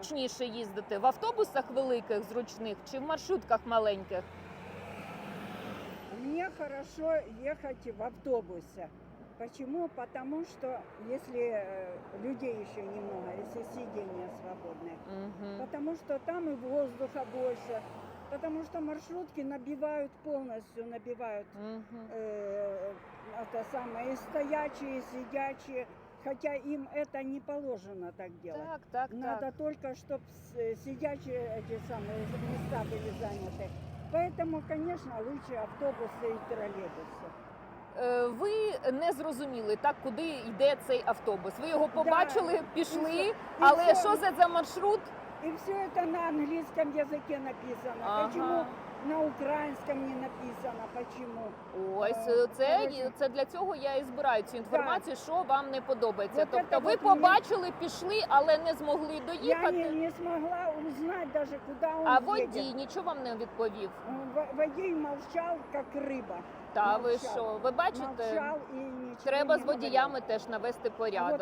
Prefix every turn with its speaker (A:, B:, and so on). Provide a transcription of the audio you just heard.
A: зручніше їздити? В автобусах великих, зручних чи в маршрутках маленьких?
B: Мне хорошо ехать в автобусе. Почему? Потому что если э, людей еще немного, если сиденья свободные,
A: Угу.
B: потому что там и воздуха больше, потому что маршрутки набивают полностью, набивают
A: Угу.
B: э, это самое, и стоячие, и сидячие, хотя им это не положено так делать.
A: Так, так,
B: Надо
A: так.
B: только, чтобы сидячие эти самые места были заняты. Поэтому, конечно, лучше автобусы и троллейбусы.
A: Е, Ви не зрозуміли так, куди йде цей автобус. Ви його побачили,
B: І
A: пішли,
B: все. І
A: але
B: все.
A: що це за маршрут?
B: И все это на английском языке написано.
A: Ага.
B: Почему на украинском не написано? Почему?
A: Ось
B: Е,
A: е, це,
B: коротше.
A: це для цього я і збираю цю інформацію, що вам не подобається.
B: Вот
A: тобто
B: это
A: ви
B: вот мені-
A: побачили, пішли, але не змогли
B: Я
A: доїхати.
B: не, не смогла узнать даже, куда он
A: А
B: едет.
A: водій нічого вам не відповів.
B: В- Водій молчал, как рыба.
A: Та ви
B: Мовчав.
A: що? Ви бачите?
B: Молчал и ничего
A: Треба
B: не
A: з
B: говорил.
A: водіями теж навести порядок.